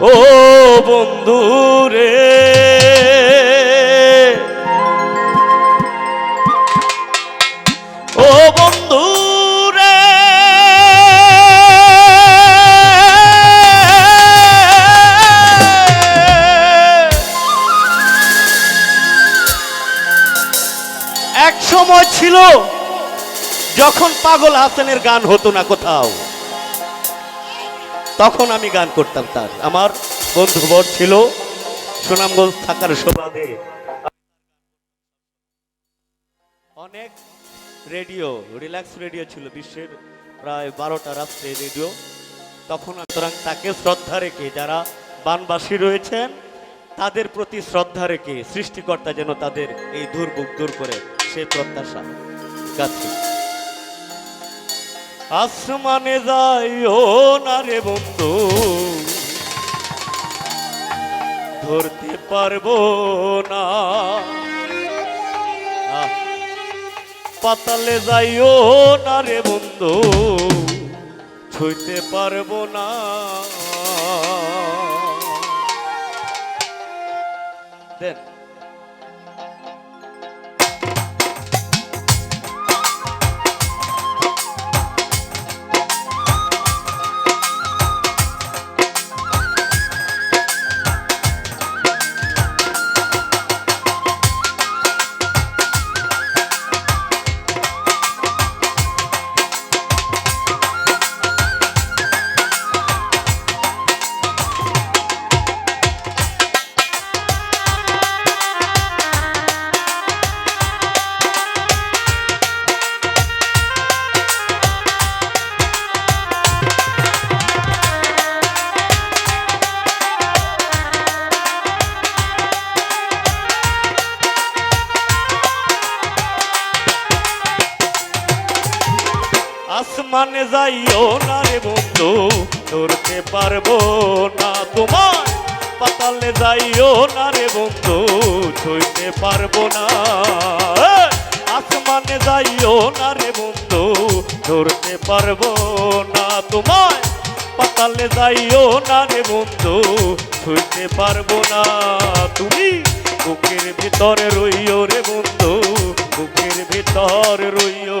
ও বন্ধু রে ও বন্ধু রে এক সময় ছিল, যখন পাগল হাসানের গান হতো না কোথাও। তখন আমি গান করতাম তার। আমার বন্ধুবর ছিল সুনামগঞ্জ থাকার সুবাদে অনেক রেডিও, রিল্যাক্স রেডিও ছিল বিশ্বের প্রায় বারোটা রাষ্ট্রে রেডিও। তখন সুতরাং তাকে শ্রদ্ধা রেখে যারা বানবাসী রয়েছেন, তাদের প্রতি শ্রদ্ধা রেখে সৃষ্টিকর্তা যেন তাদের এই দুর্ভোগ দূর করে সে প্রত্যাশা গাছি আসমানে যাইও না রে বন্ধু। ধরতে পারব না। পাতালে যাইও না রে বন্ধু। ছুঁইতে পারব না। দেন। আসমানে যাইও না রে বন্ধু, ধরতে পারব না তোমার পাতালে যাইও না রে বন্ধু ছুঁইতে পারব না! আসমানে যাইও না রে বন্ধু, ধরতে পারব না তোমার পাতালে যাইও না রে বন্ধু ছুঁইতে পারব না তুমি। বুকের ভিতরে রইও রে বন্ধু, বুকের ভিতর রইও।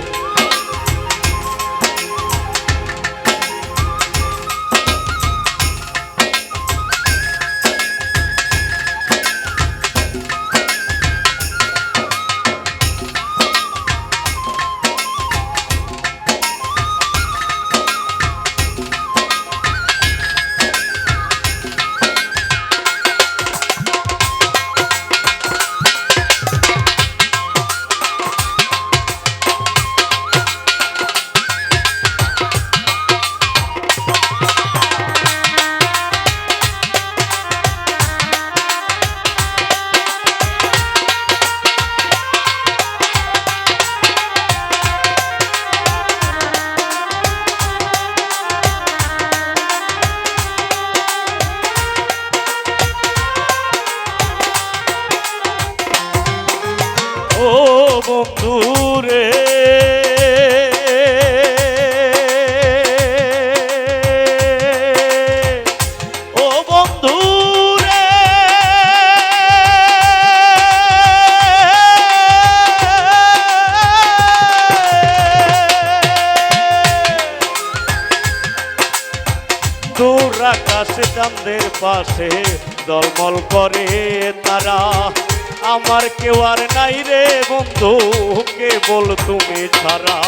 বন্ধু রে ও বন্ধু রে দূর আকাশে চাঁদের পাশে দলমল করে তারা। আমার কেউ আর নাই রে বন্ধু কেবল তুমি ছাড়া।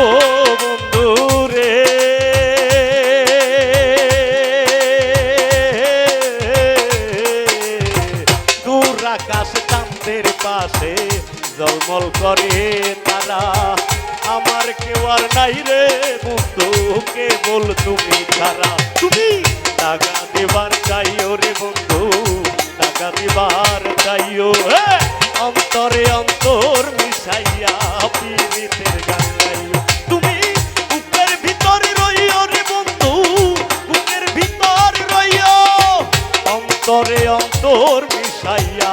ও বন্ধু রে, দূর আকাশ চাঁদের পাশে জলমল করে তারা। আমার কেউ আর নাই রে কেবল তুমি ছাড়া তুমি? টাকা দেবার চাইও রে বন্ধু টাকা দেবার চাইও। অন্তরে অন্তর মিশাইয়া পীড়িতের গান তুমি? ভিতরে রে বন্ধু ভিতরে অন্তরে অন্তর মিশাইয়া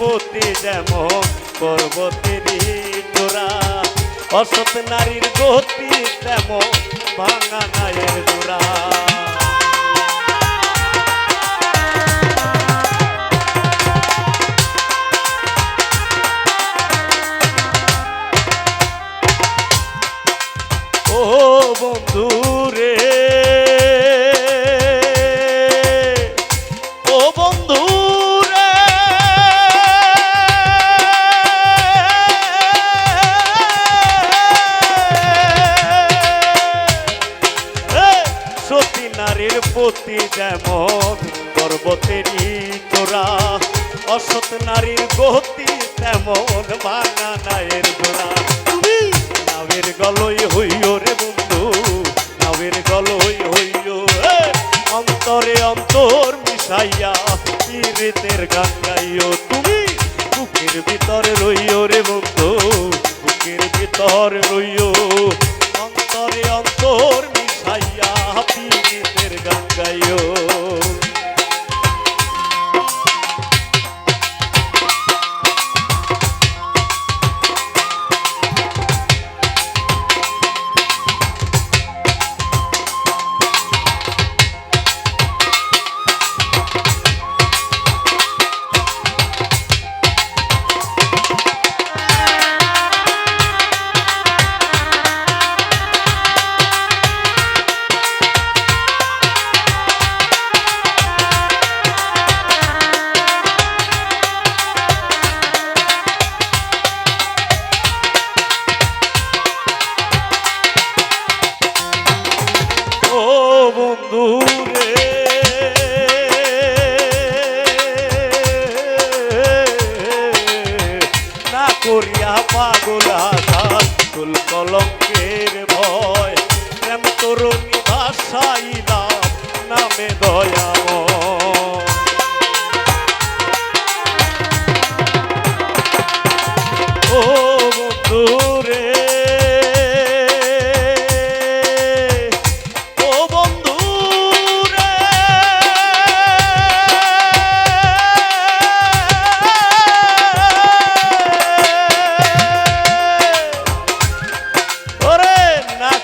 পতি যেম পর্বতের তোরা অসৎ নারীর গতি তেম ভাঙা নায়ের তোরা ও বন্ধু নারীর প্রতি যেমন পর্বতেরই তোরা অসৎ নারীর গতি তেমন ভাঙা নায়ের তুমি নাবের গলই হইও রে বন্ধু নাবের গলই হইও। অন্তরে অন্তর মিশাইয়া পীড়িতের গান গাইও। তুমি বুকের ভিতরে রইও রে বন্ধু, বুকের ভিতর রইও। অন্তরে অন্তর মিশাইয়া পীড়িতের বন্ধু রে। না করিয়া পাগল আঘাত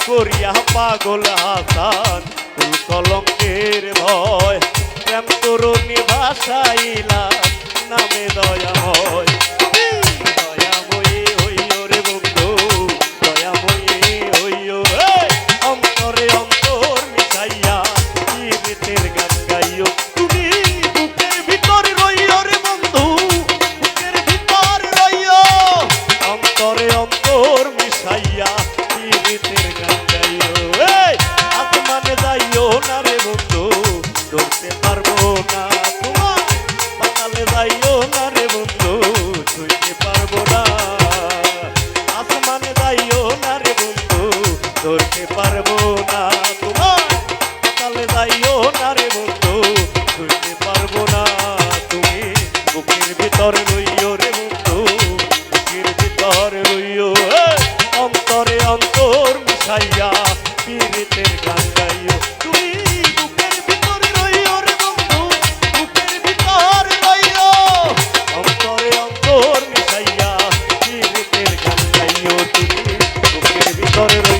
করিয়া পাগল হাসান তুই কলঙ্কের ভয় প্রেম তরুণী ভাষাইলা নামে দয়াময় দয়াময়ী। পারব না। তোমার পাতালে যাইও না রে বন্ধু ছুঁইতে পারব না। আসমানে যাইও না রে বন্ধু ধরতে পারব না। তোমার পাতালে যাইও না রে বন্ধু ছুঁইতে পারব না। তুমি বুকের ভিতর রইও রে বন্ধু বুকের ভিতর এই, অন্তরে অন্তর মিশাইয়া Sorry,